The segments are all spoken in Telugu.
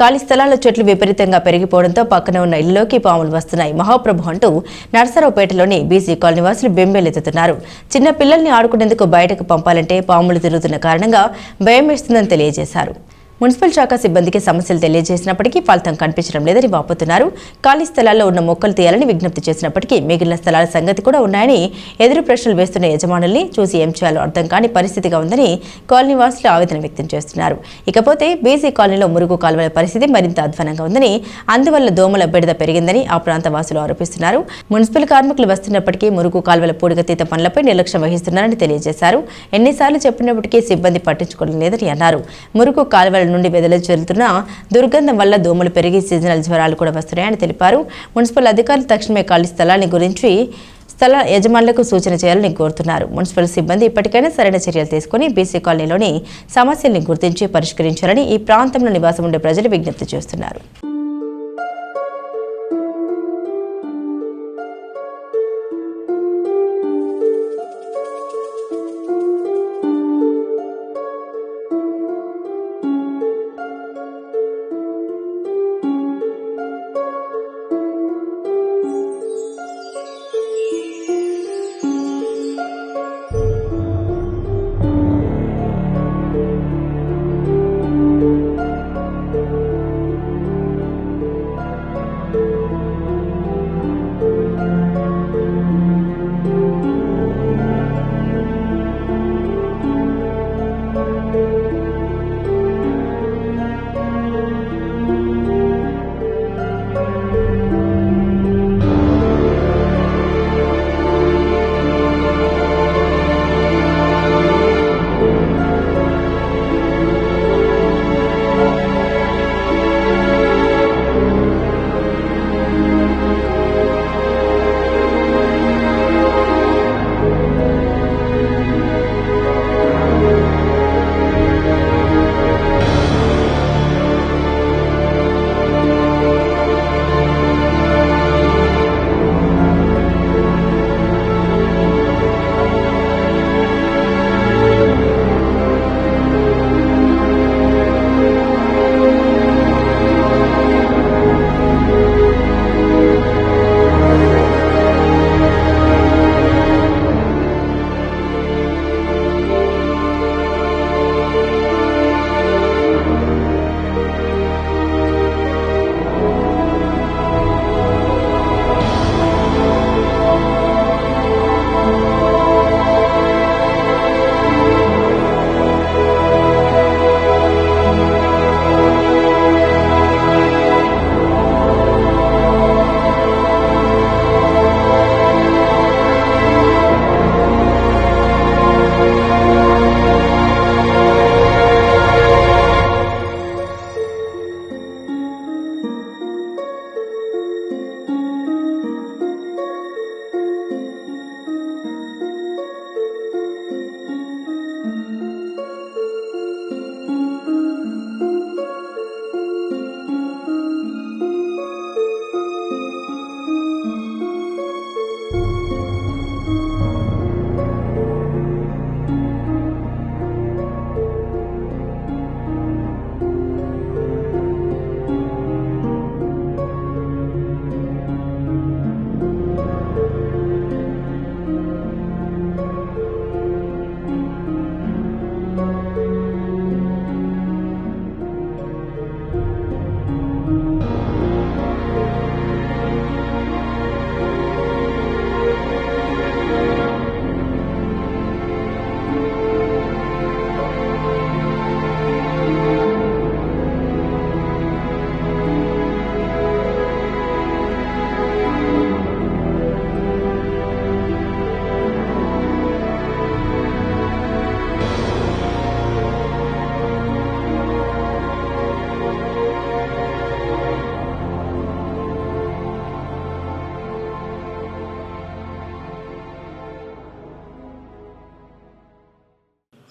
ఖాళీ స్థలాల్లో చెట్లు విపరీతంగా పెరిగిపోవడంతో పక్కన ఉన్న ఇళ్ళలోకి పాములు వస్తున్నాయి. మహాప్రభు అంటూ నర్సరావుపేటలోని బీసీ కాలనీ వాసులు బెంబేలెత్తుతున్నారు చిన్న పిల్లల్ని ఆడుకునేందుకు బయటకు పంపాలంటే పాములు తిరుగుతున్న కారణంగా భయం వేస్తుందని తెలియజేశారు. మున్సిపల్ శాఖ సిబ్బందికి సమస్యలు తెలియజేసినప్పటికీ ఫలితం కనిపించడం లేదని వాపోతున్నారు. ఖాళీ స్థలాల్లో ఉన్న మొక్కలు తీయాలని విజ్ఞప్తి చేసినప్పటికీ మిగిలిన స్థలాల సంగతి కూడా ఉన్నాయని ఎదురు ప్రశ్నలు వేస్తున్న యజమానుల్ని చూసి ఏం చేయాలో అర్థం కాని పరిస్థితిగా ఉందని కాలనీ వాసులు ఆవేదన వ్యక్తం చేస్తున్నారు. ఇకపోతే బీసీ కాలనీలో మురుగు కాలువల పరిస్థితి మరింత అధ్వానంగా ఉందని అందువల్ల దోమల బెడద పెరిగిందని ఆ ప్రాంత వాసులు ఆరోపిస్తున్నారు. మున్సిపల్ కార్మికులు వస్తున్నప్పటికీ మురుగు కాలువల పూడిగతీత పనులపై నిర్లక్ష్యం వహిస్తున్నారని తెలియజేశారు. ఎన్నిసార్లు చెప్పినప్పటికీ సిబ్బంది పట్టించుకోవడం లేదని అన్నారు. మురుగు కాలువల నుండి వెదజల్లుతున్న దుర్గంధం వల్ల దోమలు పెరిగి సీజనల్ జ్వరాలు కూడా వస్తున్నాయని తెలిపారు. మున్సిపల్ అధికారులు తక్షణమే ఖాళీ స్థలాన్ని గురించి స్థల యజమానులకు సూచన చేయాలని కోరుతున్నారు. మున్సిపల్ సిబ్బంది ఇప్పటికైనా సరైన చర్యలు తీసుకుని బీసీ కాలనీలోని సమస్యల్ని గుర్తించి పరిష్కరించాలని ఈ ప్రాంతంలో నివాసం ఉండే ప్రజలు విజ్ఞప్తి చేస్తున్నారు.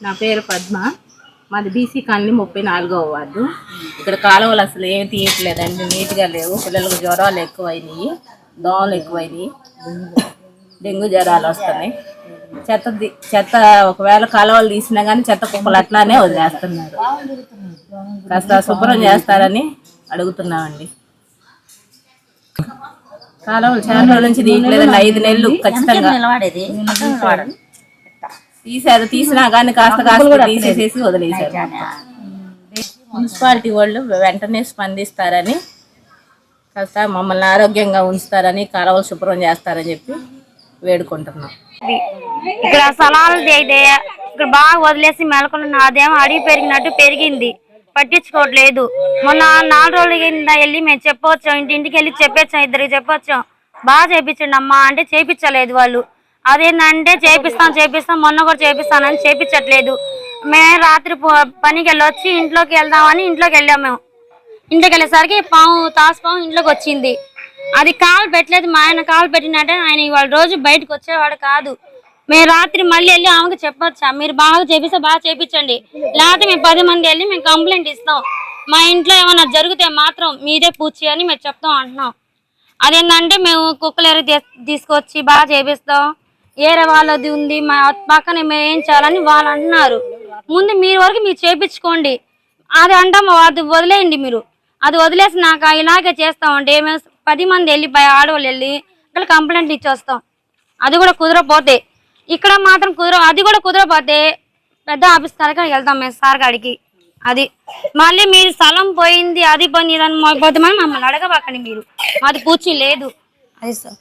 నా పేరు పద్మ. మాది బీసీ కాలనీ ముప్పై నాలుగవ వార్డు. ఇక్కడ కాలువలు అసలు ఏమి తీయట్లేదండి. నీట్గా లేవు. పిల్లలకు జ్వరాలు ఎక్కువైనాయి. దోమలు ఎక్కువైనాయి. డెంగ్యూ జ్వరాలు వస్తున్నాయి. చెత్త చెత్త ఒకవేళ కాలువలు తీసినా కానీ చెత్త కుప్పలు అట్లానే వదిలేస్తున్నారు. కాస్త శుభ్రం చేస్తారని అడుగుతున్నామండి. కాలువలు చాలా నుంచి తీయట్లేదండి. ఐదు నెలలు ఖచ్చితంగా. తీసారు తీసినా కానీ కాస్త కాస్త తీసేసేసి వదిలేశారు. మున్సిపాలిటీ వాళ్ళు వెంటనే స్పందిస్తారని కాస్త మమ్మల్ని ఆరోగ్యంగా ఉంచుతారని కాలువలు శుభ్రం చేస్తారని చెప్పి వేడుకుంటున్నాం. ఇక్కడ స్థలాలు అయితే ఇక్కడ బాగా వదిలేసి మెలకొని అదేమో అడిగి పెరిగినట్టు పెరిగింది. పట్టించుకోవట్లేదు. మొన్న నాలుగు రోజుల కింద వెళ్ళి మేము చెప్పొచ్చాం ఇంటింటికి వెళ్ళి చెప్పొచ్చాం ఇద్దరికి చెప్పొచ్చాం. బాగా చేపించండి అమ్మా అంటే చేపించలేదు వాళ్ళు. అదేంటంటే చేపిస్తాం చేపిస్తాం మొన్న కూడా చేపిస్తానని చేపించట్లేదు. మేము రాత్రి పనికి వెళ్ళొచ్చి ఇంట్లోకి వెళ్దామని ఇంట్లోకి వెళ్ళాం మేము. ఇంట్లోకి వెళ్ళేసరికి పాము తాసుపాము ఇంట్లోకి వచ్చింది. అది కాలు పెట్టలేదు మా ఆయన కాలు పెట్టినట్టే ఆయన ఇవాళ రోజు బయటకు వచ్చేవాడు కాదు. మేము రాత్రి మళ్ళీ వెళ్ళి ఆమెకు చెప్పొచ్చా మీరు బాగా చేపిస్తే బాగా చేపించండి. లేకపోతే మేము పది మంది వెళ్ళి మేము కంప్లైంట్ ఇస్తాం. మా ఇంట్లో ఏమైనా జరిగితే మాత్రం మీదే పూచి అని మేము చెప్తాం అంటున్నాం. అదేంటంటే మేము కుక్కలేరు తీసుకొచ్చి బాగా చేపిస్తాం. ఏరే వాళ్ళది ఉంది మా పక్కన మేము ఏం చేయాలని వాళ్ళు అంటున్నారు. ముందు మీరు వరకు మీరు చేపించుకోండి. అది అంటాము అది వదిలేయండి మీరు. అది వదిలేసి నాకు ఇలాగే చేస్తామంటే మేము పది మంది వెళ్ళి ఆడవాళ్ళు వెళ్ళి ఇక్కడ కంప్లైంట్ ఇచ్చేస్తాం. అది కూడా కుదరపోతే. ఇక్కడ మాత్రం కుదర అది కూడా కుదరపోతే పెద్ద ఆఫీస్ కాడికి వెళ్తాం మేము సార్ కాడికి అది. మళ్ళీ మీరు స్థలం పోయింది అది పోయింది ఇదని పోతే మమ్మల్ని అడగబాకండి మీరు. మాది పూచి లేదు. అది సార్.